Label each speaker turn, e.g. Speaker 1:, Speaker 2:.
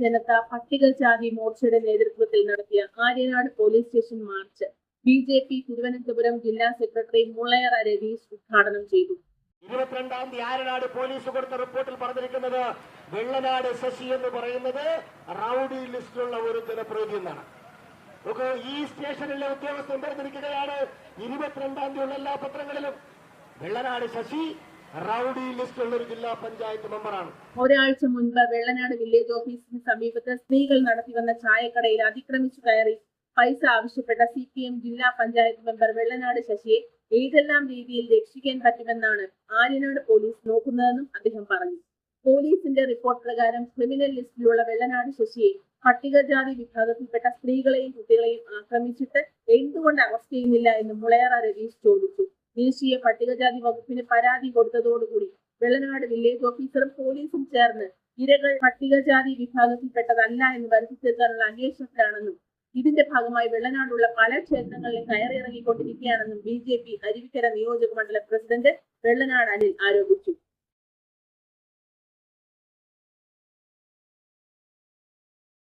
Speaker 1: ജനത പട്ടികജാതി മോർച്ചയുടെ നേതൃത്വത്തിൽ നടത്തിയ Aryanad police station march B J P Thiruvananthapuram ജില്ലാ സെക്രട്ടറി മുളയറ രതീഷ് ഉദ്ഘാടനം ചെയ്തു.
Speaker 2: ഇരുപത്തിരണ്ടാം തീയതി ആരനാട് പോലീസ് കൊടുത്ത റിപ്പോർട്ടിൽ പറഞ്ഞിരിക്കുന്നത് വെള്ളനാട് ശശി എന്ന് പറയുന്നത് റൌഡി ലിസ്റ്റിലുള്ള ഒരു ജനപ്രതിനിധി എന്നാണ്. ഈ സ്റ്റേഷനിലെ ഉദ്യോഗസ്ഥൻ പറഞ്ഞിരിക്കുകയാണ് ഇരുപത്തിരണ്ടാം തീയതിയുള്ള എല്ലാ പത്രങ്ങളിലും വെള്ളനാട് ശശി ജില്ലാ പഞ്ചായത്ത്
Speaker 1: ഒരാഴ്ച മുൻപ് വെള്ളനാട് വില്ലേജ് ഓഫീസിന് സമീപത്ത് സ്ത്രീകൾ നടത്തിവന്ന ചായക്കടയിൽ അതിക്രമിച്ചു കയറി പൈസ ആവശ്യപ്പെട്ട സി പി എം ജില്ലാ പഞ്ചായത്ത് മെമ്പർ വെള്ളനാട് ശശിയെ ഏതെല്ലാം രീതിയിൽ രക്ഷിക്കാൻ പറ്റുമെന്നാണ് ആര്യനാട് പോലീസ് നോക്കുന്നതെന്നും അദ്ദേഹം പറഞ്ഞു. പോലീസിന്റെ റിപ്പോർട്ട് പ്രകാരം ക്രിമിനൽ ലിസ്റ്റിലുള്ള വെള്ളനാട് ശശിയെ പട്ടികജാതി വിഭാഗത്തിൽപ്പെട്ട സ്ത്രീകളെയും കുട്ടികളെയും ആക്രമിച്ചിട്ട് എന്തുകൊണ്ട് അറസ്റ്റ് ചെയ്യുന്നില്ല എന്ന് മുളയറ രതീഷ് ചോദിച്ചു. ദേശീയ പട്ടികജാതി വകുപ്പിന് പരാതി കൊടുത്തതോടുകൂടി വെള്ളനാട് വില്ലേജ് ഓഫീസറും പോലീസും ചേർന്ന് ഇരകൾ പട്ടികജാതി വിഭാഗത്തിൽപ്പെട്ടതല്ല എന്ന് വരുത്തി അന്വേഷണത്തിലാണെന്നും ഇതിന്റെ ഭാഗമായി വെള്ളനാടുള്ള പല ക്ഷേത്രങ്ങളിലും കയറിയിറങ്ങിക്കൊണ്ടിരിക്കുകയാണെന്നും ബി ജെ പി അരുവിക്കര നിയോജക മണ്ഡലം പ്രസിഡന്റ് വെള്ളനാട് അനിൽ ആരോപിച്ചു.